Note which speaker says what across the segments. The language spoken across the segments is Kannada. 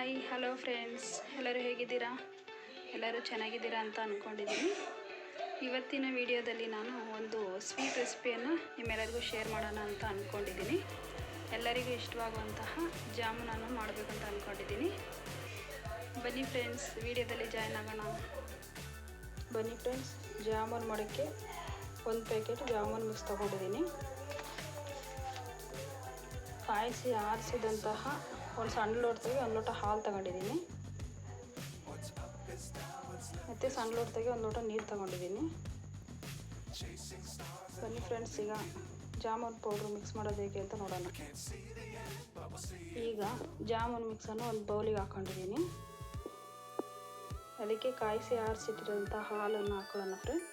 Speaker 1: Hi, hello friends. ಎಲ್ಲರೂ ಹೇಗಿದ್ದೀರಾ? ಎಲ್ಲರೂ ಚೆನ್ನಾಗಿದ್ದೀರಾ ಅಂತ ಅಂದ್ಕೊಂಡಿದ್ದೀನಿ ಇವತ್ತಿನ ವಿಡಿಯೋದಲ್ಲಿ ನಾನು ಒಂದು ಸ್ವೀಟ್ ರೆಸಿಪಿಯನ್ನು ನಿಮ್ಮೆಲ್ಲರಿಗೂ ಶೇರ್ ಮಾಡೋಣ ಅಂತ ಅಂದ್ಕೊಂಡಿದ್ದೀನಿ ಎಲ್ಲರಿಗೂ ಇಷ್ಟವಾಗುವಂತಹ ಜಾಮೂನನ್ನು ಅಂತ ಅಂದ್ಕೊಂಡಿದ್ದೀನಿ ಬನ್ನಿ ಫ್ರೆಂಡ್ಸ್, ವಿಡಿಯೋದಲ್ಲಿ ಜಾಯ್ನ್ ಆಗೋಣ. ಬನ್ನಿ ಫ್ರೆಂಡ್ಸ್, ಜಾಮೂನ್ ಮಾಡೋಕ್ಕೆ ಒಂದು ಪ್ಯಾಕೆಟ್ ಜಾಮೂನ್ ಮಿಕ್ಸ್ ತೊಗೊಂಡಿದ್ದೀನಿ. ಕಾಯಿಸಿ ಆರಿಸಿದಂತಹ ಒಂದು ಸಣ್ಣ ಲೋಟದಾಗೆ ಒಂದು ಲೋಟ ಹಾಲು ತಗೊಂಡಿದ್ದೀನಿ. ಮತ್ತು ಸಣ್ಣ ಲೋಟದಾಗೆ ಒಂದು ಲೋಟ ನೀರು ತಗೊಂಡಿದ್ದೀನಿ. ಬನ್ನಿ ಫ್ರೆಂಡ್ಸ್ ಈಗ ಜಾಮೂನ್ ಪೌಡ್ರ್ ಮಿಕ್ಸ್ ಮಾಡೋದು ಹೇಗೆ ಅಂತ ನೋಡೋಣ. ಈಗ ಜಾಮೂನ್ ಮಿಕ್ಸನ್ನು ಒಂದು ಬೌಲಿಗೆ ಹಾಕ್ಕೊಂಡಿದ್ದೀನಿ ಅದಕ್ಕೆ ಕಾಯಿಸಿ ಆರಿಸಿಟ್ಟಿರೋಂಥ ಹಾಲನ್ನು ಹಾಕೊಳ್ಳೋಣ ಫ್ರೆಂಡ್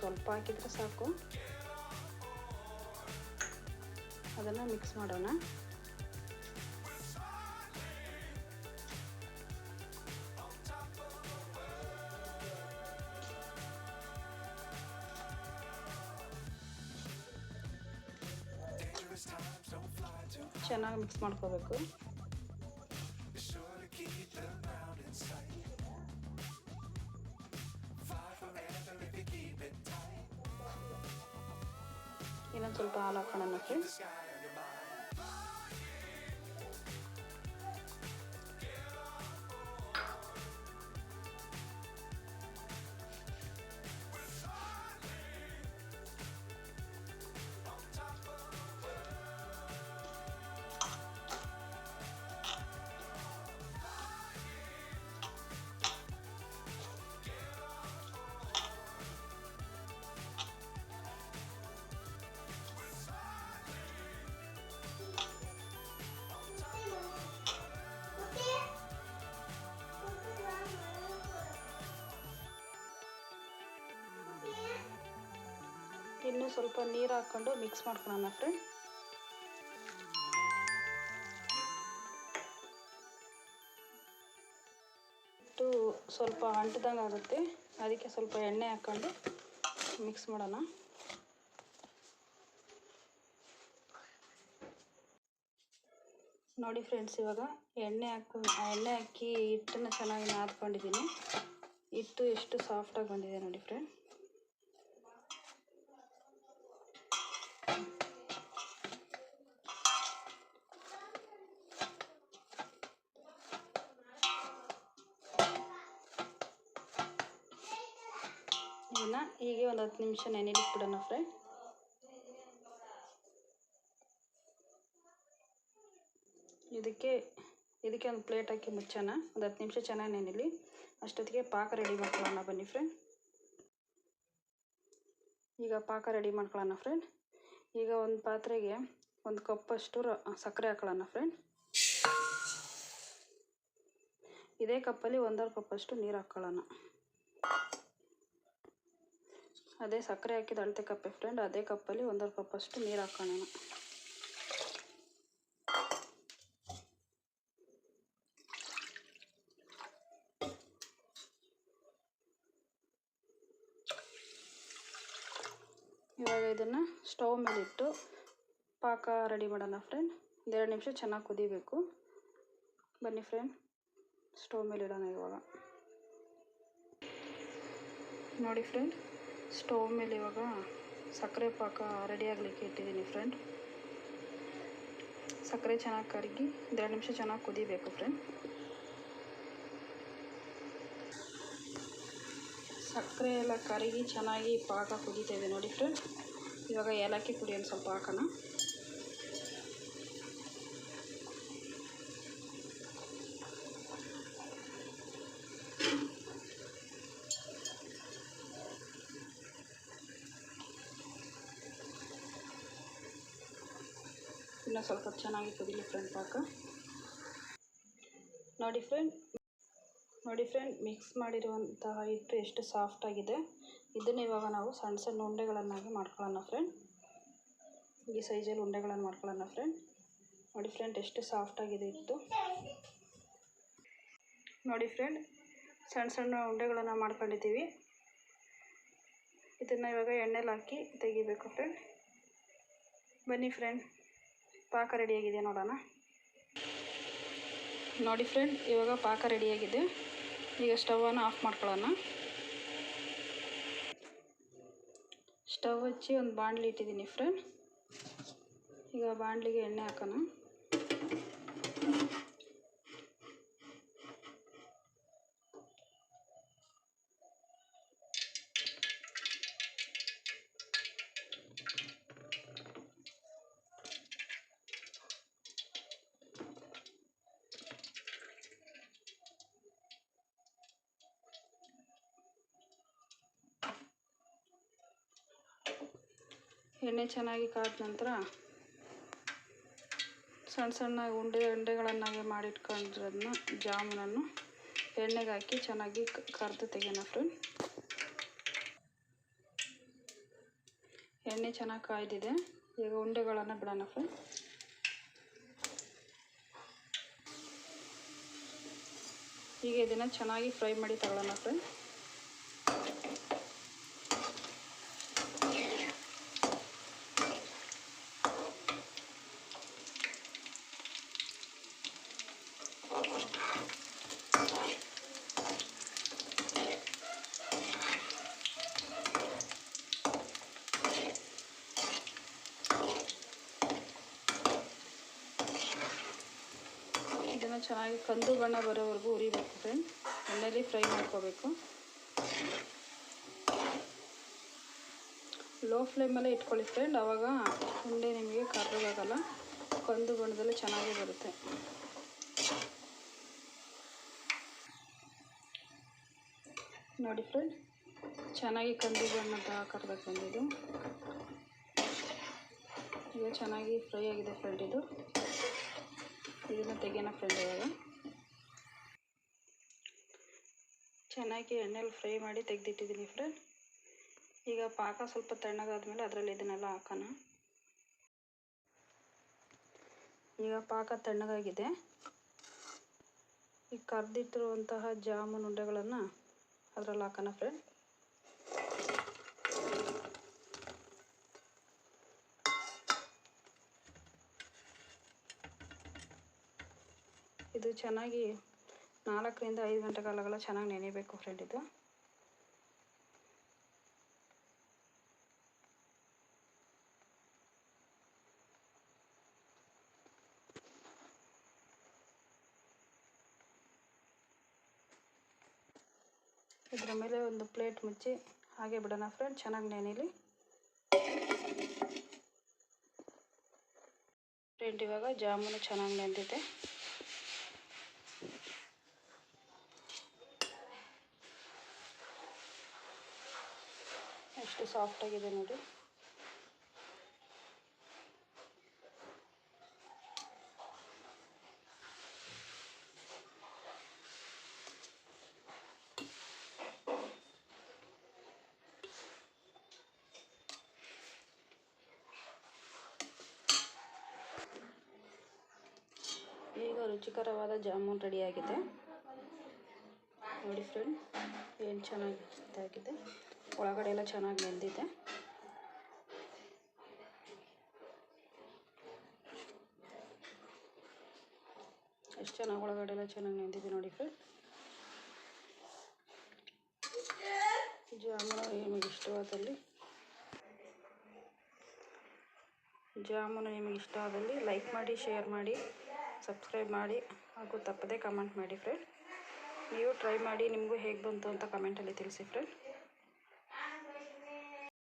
Speaker 1: ಸ್ವಲ್ಪ ಹಾಕಿದರೆ ಸಾಕು. ಅದನ್ನು ಮಿಕ್ಸ್ ಮಾಡೋಣ ಚೆನ್ನಾಗಿ ಮಿಕ್ಸ್ ಮಾಡ್ಕೋಬೇಕು. ಇನ್ನೊಂದು ಸ್ವಲ್ಪ ಹಾಲು ಹಾಕೋಣ ಫ್ರೆಂಡ್ಸ್ ಸ್ವಲ್ಪ ನೀರು ಹಾಕ್ಕೊಂಡು ಮಿಕ್ಸ್ ಮಾಡ್ಕೊಳ್ಳೋಣ ಫ್ರೆಂಡ್ ಇಟ್ಟು ಸ್ವಲ್ಪ ಅಂಟದಂಗೆ ಆಗುತ್ತೆ. ಅದಕ್ಕೆ ಸ್ವಲ್ಪ ಎಣ್ಣೆ ಹಾಕ್ಕೊಂಡು ಮಿಕ್ಸ್ ಮಾಡೋಣ. ನೋಡಿ ಫ್ರೆಂಡ್ಸ್ ಇವಾಗ ಎಣ್ಣೆ ಹಾಕು, ಎಣ್ಣೆ ಹಾಕಿ ಹಿಟ್ಟನ್ನು ಚೆನ್ನಾಗಿ ನಾದ್ಕೊಂಡಿದ್ದೀನಿ. ಹಿಟ್ಟು ಎಷ್ಟು ಸಾಫ್ಟಾಗಿ ಬಂದಿದೆ ನೋಡಿ ಫ್ರೆಂಡ್ ಇದನ್ನು ಹೀಗೆ ಒಂದು ಹತ್ತು ನಿಮಿಷ ನೆನೆಲಿಕ್ಕೆ ಬಿಡೋಣ ಫ್ರೆಂಡ್. ಇದಕ್ಕೆ ಇದಕ್ಕೆ ಒಂದು ಪ್ಲೇಟ್ ಹಾಕಿ ಮುಚ್ಚೋಣ. ಒಂದು ಹತ್ತು ನಿಮಿಷ ಚೆನ್ನಾಗಿ ನೆನೆಲಿ ಅಷ್ಟೊತ್ತಿಗೆ ಪಾಕ ರೆಡಿ ಮಾಡ್ಕೊಳ್ಳೋಣ ಬನ್ನಿ ಫ್ರೆಂಡ್. ಈಗ ಪಾಕ ರೆಡಿ ಮಾಡ್ಕೊಳ್ಳೋಣ ಫ್ರೆಂಡ್. ಈಗ ಒಂದು ಪಾತ್ರೆಗೆ ಒಂದು ಕಪ್ಪಷ್ಟು ಸಕ್ಕರೆ ಹಾಕೊಳ್ಳೋಣ ಫ್ರೆಂಡ್. ಇದೇ ಕಪ್ಪಲ್ಲಿ ಒಂದೂವರೆ ಕಪ್ಪಷ್ಟು ನೀರು ಹಾಕ್ಕೊಳ್ಳೋಣ ಅದೇ ಸಕ್ಕರೆ ಹಾಕಿದ ಅಳತೆ ಕಪ್ಪೆ ಫ್ರೆಂಡ್ ಅದೇ ಕಪ್ಪಲ್ಲಿ ಒಂದೂವರೆ ಕಪ್ಪಷ್ಟು ನೀರು ಹಾಕೋಣ ಇವಾಗ ಇದನ್ನು ಸ್ಟವ್ ಮೇಲಿಟ್ಟು ಪಾಕ ರೆಡಿ ಮಾಡೋಣ ಫ್ರೆಂಡ್ ಒಂದೆರಡು ನಿಮಿಷ ಚೆನ್ನಾಗಿ ಕುದಿಬೇಕು. ಬನ್ನಿ ಫ್ರೆಂಡ್ ಸ್ಟವ್ ಮೇಲೆ ಇಡೋಣ ಇವಾಗ. ನೋಡಿ ಫ್ರೆಂಡ್ ಸ್ಟವ್ ಮೇಲೆ ಇವಾಗ ಸಕ್ಕರೆ ಪಾಕ ರೆಡಿ ಆಗಲಿಕ್ಕೆ ಇಟ್ಟಿದ್ದೀನಿ ಫ್ರೆಂಡ್ ಸಕ್ಕರೆ ಚೆನ್ನಾಗಿ ಕರಗಿ ಎರಡು ನಿಮಿಷ ಚೆನ್ನಾಗಿ ಕುದಿಬೇಕು ಫ್ರೆಂಡ್ ಸಕ್ಕರೆ ಎಲ್ಲ ಕರಗಿ ಚೆನ್ನಾಗಿ ಪಾಕ ಕುದೀತಾ ಇದೆ ನೋಡಿ ಫ್ರೆಂಡ್ ಇವಾಗ ಏಲಕ್ಕಿ ಪುಡಿ ಸ್ವಲ್ಪ ಹಾಕೋಣ. ಇನ್ನೂ ಸ್ವಲ್ಪ ಚೆನ್ನಾಗಿ ಕುದಿಲಿ ಫ್ರೆಂಡ್ ಪಾಕ. ನೋಡಿ ಫ್ರೆಂಡ್ ನೋಡಿ ಫ್ರೆಂಡ್ ಮಿಕ್ಸ್ ಮಾಡಿರುವಂತಹ ಹಿಟ್ಟು ಎಷ್ಟು ಸಾಫ್ಟಾಗಿದೆ ಇದನ್ನು ಇವಾಗ ನಾವು ಸಣ್ಣ ಸಣ್ಣ ಉಂಡೆಗಳನ್ನಾಗಿ ಮಾಡ್ಕೊಳ್ಳೋಣ ಫ್ರೆಂಡ್. ಈ ಸೈಜಲ್ಲಿ ಉಂಡೆಗಳನ್ನು ಮಾಡ್ಕೊಳ್ಳೋಣ ಫ್ರೆಂಡ್. ನೋಡಿ ಫ್ರೆಂಡ್, ಎಷ್ಟು ಸಾಫ್ಟಾಗಿದೆ ಇತ್ತು ನೋಡಿ ಫ್ರೆಂಡ್, ಸಣ್ಣ ಸಣ್ಣ ಉಂಡೆಗಳನ್ನು ಮಾಡ್ಕೊಂಡಿದ್ದೀವಿ. ಇದನ್ನು ಇವಾಗ ಎಣ್ಣೆಲಿ ಹಾಕಿ ತೆಗಿಬೇಕು ಫ್ರೆಂಡ್. ಬನ್ನಿ ಫ್ರೆಂಡ್. ಪಾಕ ರೆಡಿಯಾಗಿದೆ ನೋಡೋಣ. ನೋಡಿ ಫ್ರೆಂಡ್ ಇವಾಗ ಪಾಕ ರೆಡಿಯಾಗಿದೆ. ಈಗ ಸ್ಟವನ್ನು ಆಫ್ ಮಾಡ್ಕೊಳ್ಳೋಣ. ಸ್ಟವ್ ಹಚ್ಚಿ ಒಂದು ಬಾಣಲಿ ಇಟ್ಟಿದ್ದೀನಿ ಫ್ರೆಂಡ್ ಈಗ ಬಾಣಲಿಗೆ ಎಣ್ಣೆ ಹಾಕೋಣ. ಎಣ್ಣೆ ಚೆನ್ನಾಗಿ ಕಾದ ನಂತರ ಸಣ್ಣ ಸಣ್ಣ ಉಂಡೆ ಉಂಡೆಗಳನ್ನಾಗಿ ಮಾಡಿಟ್ಕೊಂಡಿರೋದನ್ನ ಜಾಮೂನನ್ನು ಎಣ್ಣೆಗೆ ಹಾಕಿ ಚೆನ್ನಾಗಿ ಕರೆದು ತೆಗೆಯೋಣ ಫ್ರೆಂಡ್. ಎಣ್ಣೆ ಚೆನ್ನಾಗಿ ಕಾಯ್ದಿದೆ. ಈಗ ಉಂಡೆಗಳನ್ನು ಬಿಡೋಣ ಫ್ರೆಂಡ್. ಈಗ ಇದನ್ನು ಚೆನ್ನಾಗಿ ಫ್ರೈ ಮಾಡಿ ತಗೊಳ್ಳೋಣ ಫ್ರೆಂಡ್ ಇದನ್ನು ಚೆನ್ನಾಗಿ ಕಂದು ಬಣ್ಣ ಬರೋವರೆಗೂ ಉರಿಬೇಕು ಫ್ರೆಂಡ್ ಎಣ್ಣೆಯಲ್ಲಿ ಫ್ರೈ ಮಾಡ್ಕೋಬೇಕು. ಲೋ ಫ್ಲೇಮಲ್ಲೇ ಇಟ್ಕೊಳ್ಳಿ ಫ್ರೆಂಡ್ ಆವಾಗ ಉಂಡೆ ನಿಮಗೆ ಕರ್ರಗಾಗಲ್ಲ ಕಂದು ಬಣ್ಣದಲ್ಲಿ ಚೆನ್ನಾಗಿ ಬರುತ್ತೆ. ನೋಡಿ ಫ್ರೆಂಡ್ ಚೆನ್ನಾಗಿ ಕಂದು ಬಣ್ಣದ ಆಕಾರದಾಗ ಬಂದಿದ್ದು. ಈಗ ಚೆನ್ನಾಗಿ ಫ್ರೈ ಆಗಿದೆ ಫ್ರೆಂಡ್ ಇದು. ಇದನ್ನು ತೆಗೆಯೋಣ ಫ್ರೆಂಡ್ ಇವಾಗ. ಚೆನ್ನಾಗಿ ಎಣ್ಣೆಲಿ ಫ್ರೈ ಮಾಡಿ ತೆಗೆದಿಟ್ಟಿದ್ದೀನಿ ಫ್ರೆಂಡ್. ಈಗ ಪಾಕ ಸ್ವಲ್ಪ ತಣ್ಣಗಾದ್ಮೇಲೆ ಅದರಲ್ಲಿ ಇದನ್ನೆಲ್ಲ ಹಾಕೋಣ. ಈಗ ಪಾಕ ತಣ್ಣಗಾಗಿದೆ. ಈ ಕರೆದಿಟ್ಟಿರುವಂತಹ ಜಾಮೂನ್ ಉಂಡೆಗಳನ್ನು ಅದರಲ್ಲಿ ಹಾಕೋಣ ಫ್ರೆಂಡ್. ಇದು ಚೆನ್ನಾಗಿ ನಾಲ್ಕರಿಂದ ಐದು ಗಂಟೆ ಕಾಲಗಳ ಚೆನ್ನಾಗಿ ನೆನೆಯಬೇಕು ಫ್ರೆಂಡ್ ಇದು. ಇದರ ಮೇಲೆ ಒಂದು ಪ್ಲೇಟ್ ಮುಚ್ಚಿ ಹಾಗೆ ಬಿಡೋಣ ಫ್ರೆಂಡ್ ಚೆನ್ನಾಗಿ ನೆನೆಯಲಿ ಫ್ರೆಂಡ್ ಇವಾಗ ಜಾಮೂನು ಚೆನ್ನಾಗಿ ನೆಂದಿದೆ. ಎಷ್ಟು ಸಾಫ್ಟಾಗಿದೆ ನೋಡಿ. ಈಗ ರುಚಿಕರವಾದ ಜಾಮೂನ್ ರೆಡಿಯಾಗಿದೆ ನೋಡಿ ಫ್ರೆಂಡ್ ಏನು ಚೆನ್ನಾಗಿ ಇದಾಗಿದೆ ಒಳಗಡೆ ಎಲ್ಲ ಚೆನ್ನಾಗಿ ನೆಂದಿದೆ ಎಷ್ಟು ಚೆನ್ನಾಗಿ ಒಳಗಡೆ ಎಲ್ಲ ಚೆನ್ನಾಗಿ ನೆಂದಿದೆ ನೋಡಿ ಫ್ರೆಂಡ್. ಜಾಮೂನು ನಿಮಗೆ ಇಷ್ಟವಾದಲ್ಲಿ, ಜಾಮೂನು ನಿಮಗೆ ಇಷ್ಟ ಆದಲ್ಲಿ ಲೈಕ್ ಮಾಡಿ, ಶೇರ್ ಮಾಡಿ, ಸಬ್ಸ್ಕ್ರೈಬ್ ಮಾಡಿ ಹಾಗೂ ತಪ್ಪದೇ ಕಮೆಂಟ್ ಮಾಡಿ ಫ್ರೆಂಡ್. ನೀವು ಟ್ರೈ ಮಾಡಿ, ನಿಮಗೂ ಹೇಗೆ ಬಂತು ಅಂತ ಕಮೆಂಟಲ್ಲಿ ತಿಳಿಸಿ ಫ್ರೆಂಡ್.